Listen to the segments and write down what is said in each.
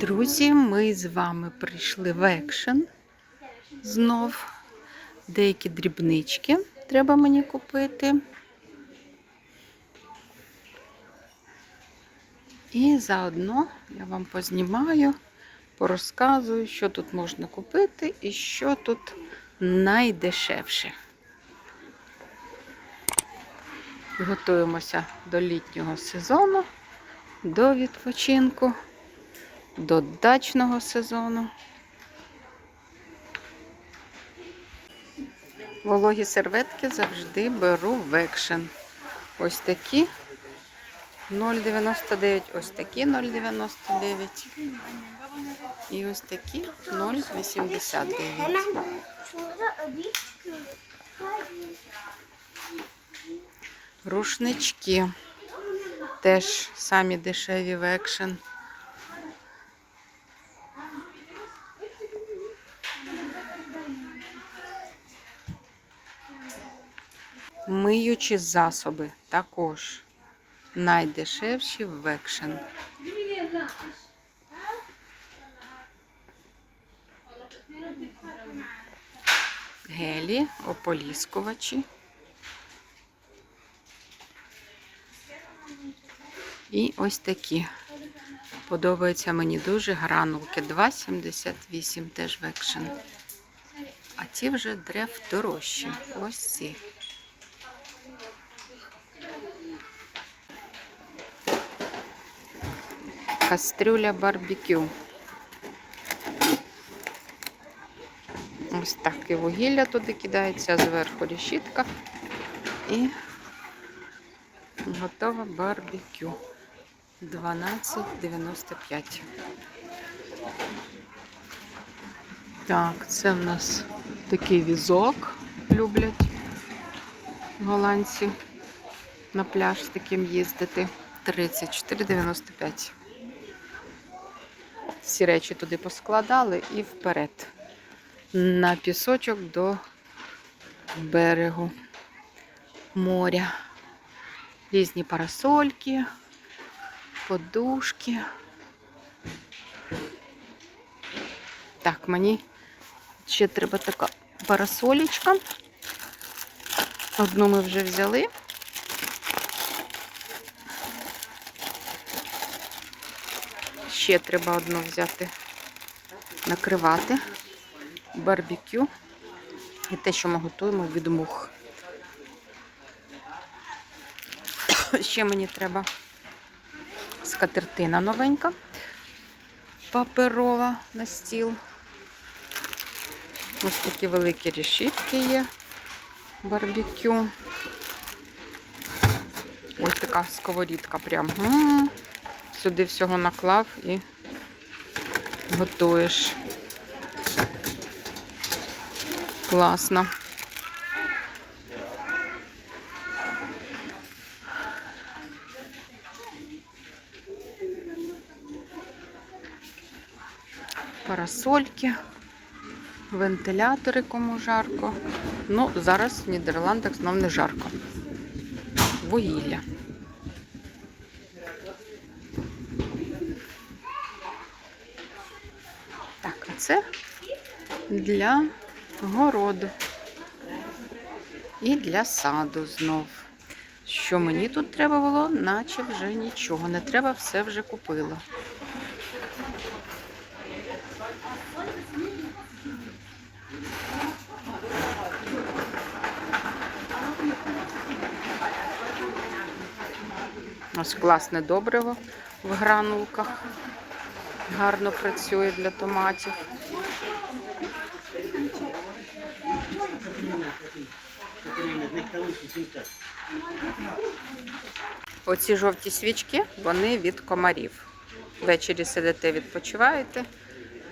Друзі, ми з вами прийшли в екшен знов. Деякі дрібнички треба мені купити. І заодно я вам познімаю, порозказую, що тут можна купити і що тут найдешевше. Готуємося до літнього сезону, до відпочинку, до дачного сезону. Вологі серветки завжди беру в екшен. Ось такі 0,99, ось такі 0,99 і ось такі 0,89. Рушнички. Теж самі дешеві в екшен. Миючі засоби також найдешевші в екшен. Гелі, ополіскувачі. І ось такі. Подобаються мені дуже гранулки. 2,78 теж в екшен. А ті вже древ дорожчі. Ось ці. Кастрюля барбекю. Ось так і вугілля туди кидається, зверху решітка. І готове барбекю. 12,95. Так, це в нас такий візок люблять голландці на пляж з таким їздити. 34,95. Всі речі туди поскладали і вперед. На пісочок до берегу моря. Різні парасольки, подушки. Так, мені ще треба така парасолічка. Одну ми вже взяли. Ще треба одну взяти, накривати барбекю і те, що ми готуємо від мух. Ще мені треба скатертина новенька, паперова на стіл. Ось такі великі решітки є барбекю. Ось така сковорідка прям. М -м -м. Сюди всього наклав і готуєш. Класно. Парасольки, вентилятори кому жарко. Ну, зараз в Нідерландах знов не жарко. Вугілля. Це для городу і для саду знов. Що мені тут треба було, наче вже нічого. Не треба, все вже купила. Ось класне добриво в гранулках. Гарно працює для томатів. Оці жовті свічки, вони від комарів. Ввечері сидите, відпочиваєте,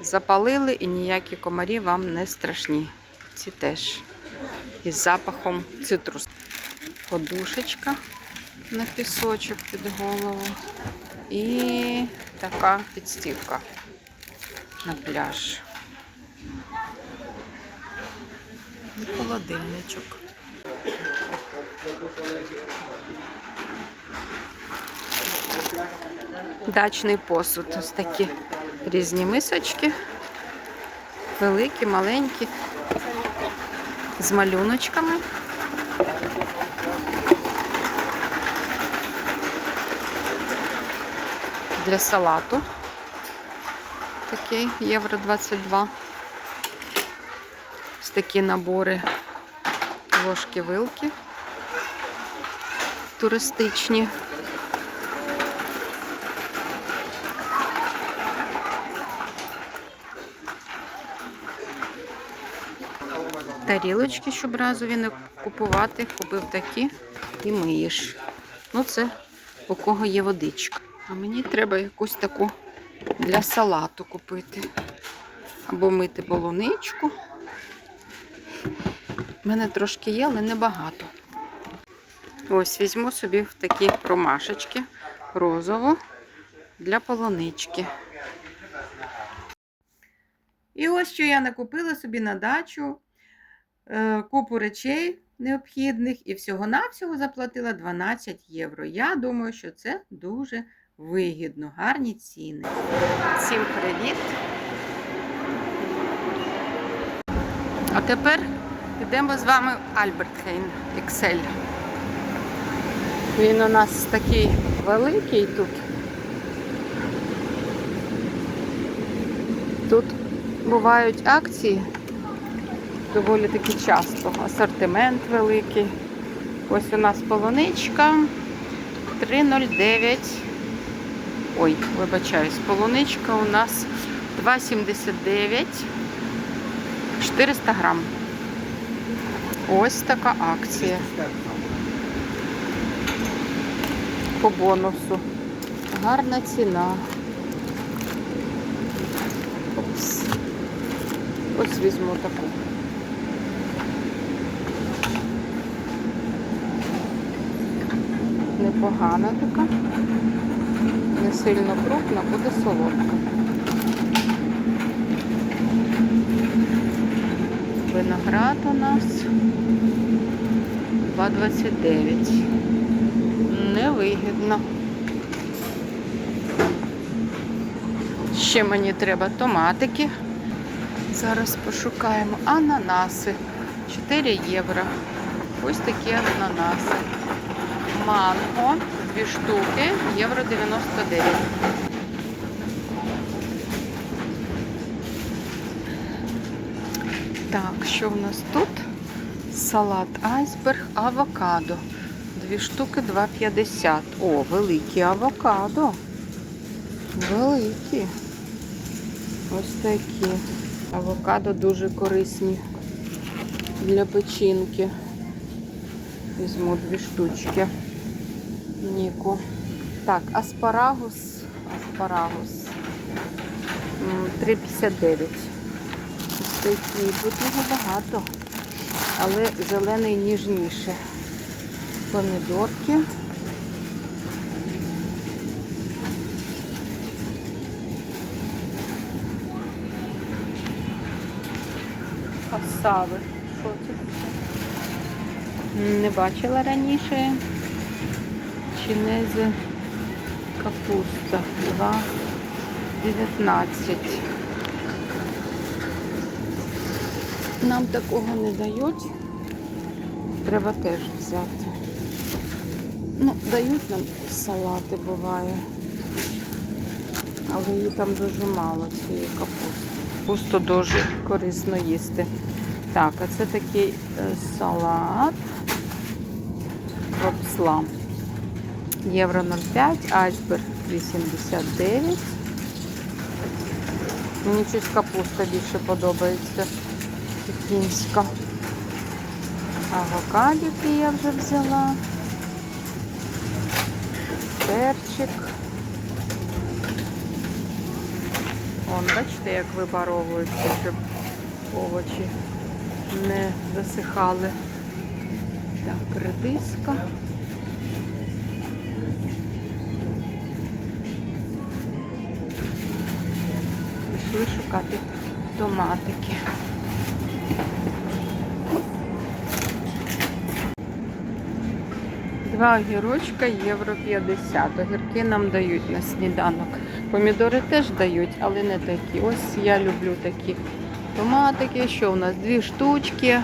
запалили і ніякі комарі вам не страшні. Ці теж із запахом цитрус. Подушечка на пісочок під голову. І така підстілка на пляж. І холодильничок. Дачний посуд. Ось такі Різні мисочки. Великі, маленькі, з малюночками. Для салату. Такий євро 22. Ось такі набори ложки вилки туристичні. Тарілочки, щоб разові не купувати, купив такі і миєш. Ну, це у кого є водичка. А мені треба якусь таку для салату купити. Або мити полуничку. У мене трошки є, але небагато. Ось візьму собі в такі ромашечки розову для полунички. І ось що я накупила собі на дачу е, купу речей необхідних і всього-навсього заплатила 12 євро. Я думаю, що це дуже вигідно, гарні ціни. Всім привіт! А тепер йдемо з вами в Альбертхейм Excel. Він у нас такий великий тут. Тут бувають акції доволі таки часто. Асортимент великий. Ось у нас полуничка 3,09. Ой, вибачаюсь, полуничка у нас 2,79. 400 грам. Ось така акція. По бонусу. Гарна ціна. Опс. Ось візьму таку. Непогана така. Не сильно крупна, буде солодка. Виноград у нас 2,29. Невигідно. Ще мені треба томатики. Зараз пошукаємо ананаси. 4 євро. Ось такі ананаси. Манго, дві штуки, євро 99. Так, що в нас тут? Салат айсберг, авокадо. Дві штуки 2,50. О, великі авокадо. Великі. Ось такі. Авокадо дуже корисні для печінки. Візьму дві штучки. Ніку. Так, аспарагус. Аспарагус. 3,59. Ось такі. Тут його багато. Але зелений ніжніше. Помідорки. Касави. Що це? Не бачила раніше. Чинези капуста 2,19. Нам такого не дають. Треба теж взяти. Ну, дають нам салати буває. Але її там дуже мало цієї капусти. Капусту дуже корисно їсти. Так, а це такий е, салат. Ропсла. Євро 0,5, айсберг 89. Мені щось капуста більше подобається. Пекінська. Авокадики я вже взяла. Перчик. Вон, бачите, як випаровуються, щоб овочі не засихали. Так, редиска. Пішли шукати томатики. Два огірочка євро 50. Огірки нам дають на сніданок. Помідори теж дають, але не такі. Ось я люблю такі томатики. Що у нас? Дві штучки.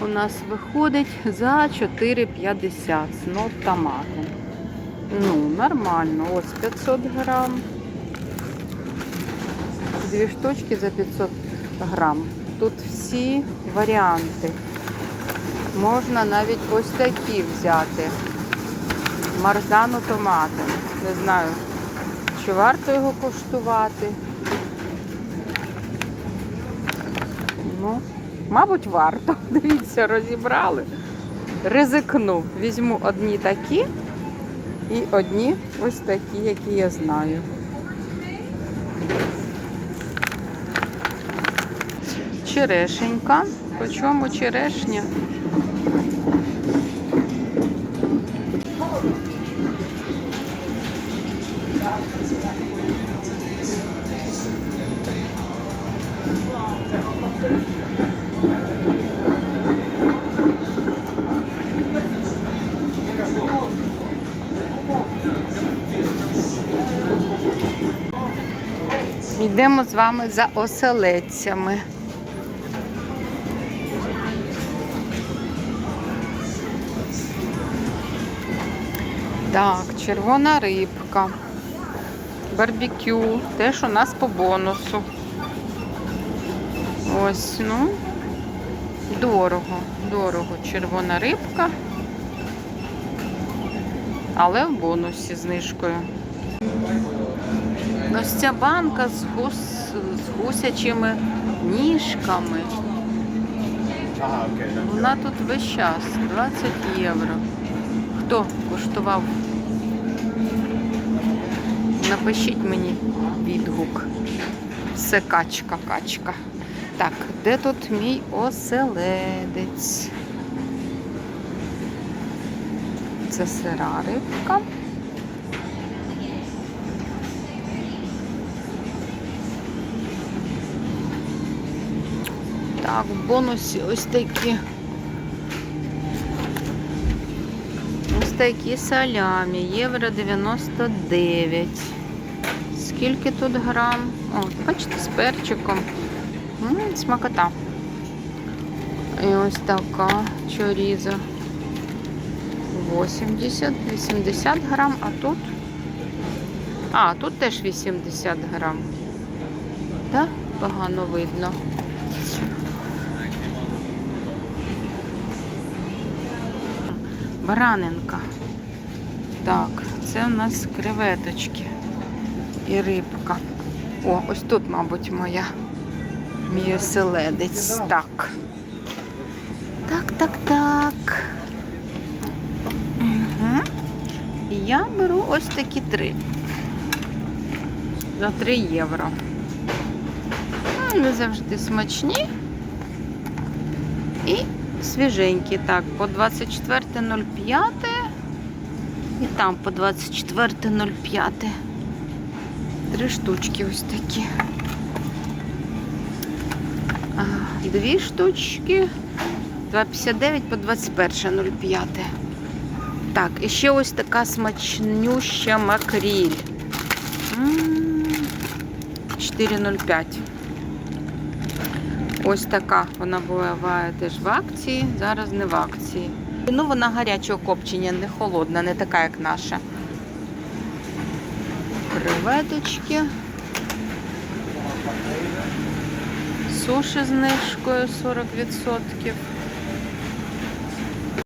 У нас виходить за 4,50 ну, томати. Ну, нормально. Ось 500 грам. Дві штучки за 500 грам. Тут всі варіанти. Можна навіть ось такі взяти. Марзану томати. Не знаю, чи варто його коштувати. Ну, мабуть, варто. Дивіться, розібрали. Ризикну. Візьму одні такі і одні ось такі, які я знаю. Черешенька. По чому черешня? Йдемо з вами за оселедцями. Так, червона рибка, барбекю, теж у нас по бонусу. Ось, ну, дорого, дорого червона рибка, але в бонусі знижкою. Ось ця банка з, гус, з гусячими ніжками. Вона тут весь час 20 євро. Хто куштував? Напишіть мені відгук. Все качка, качка. Так, де тут мій оселедець? Це сира рибка. Так, в бонусі ось такі. Такі салямі, євро 99. Скільки тут грам? О, бачите, з перчиком. М, смакота. І ось така чоріза. 80, 80 грам, а тут. А, тут теж 80 грам. Так, погано видно. Баранинка. Так, це у нас креветочки і рибка. О, ось тут, мабуть, моя мій оселедець. Так. Так, так, так. Угу. І я беру ось такі три. За 3 євро. Ну, Вони завжди смачні. І свіженькі. Так, по 24.05 і там по 24.05. Три штучки ось такі. Дві штучки. 2,59 по 21.05. Так, і ще ось така смачнюща макріль. 4,05. Ось така вона буває теж в акції, зараз не в акції. Ну, вона гарячого копчення, не холодна, не така, як наша. Креветочки. Суші знижкою 40%.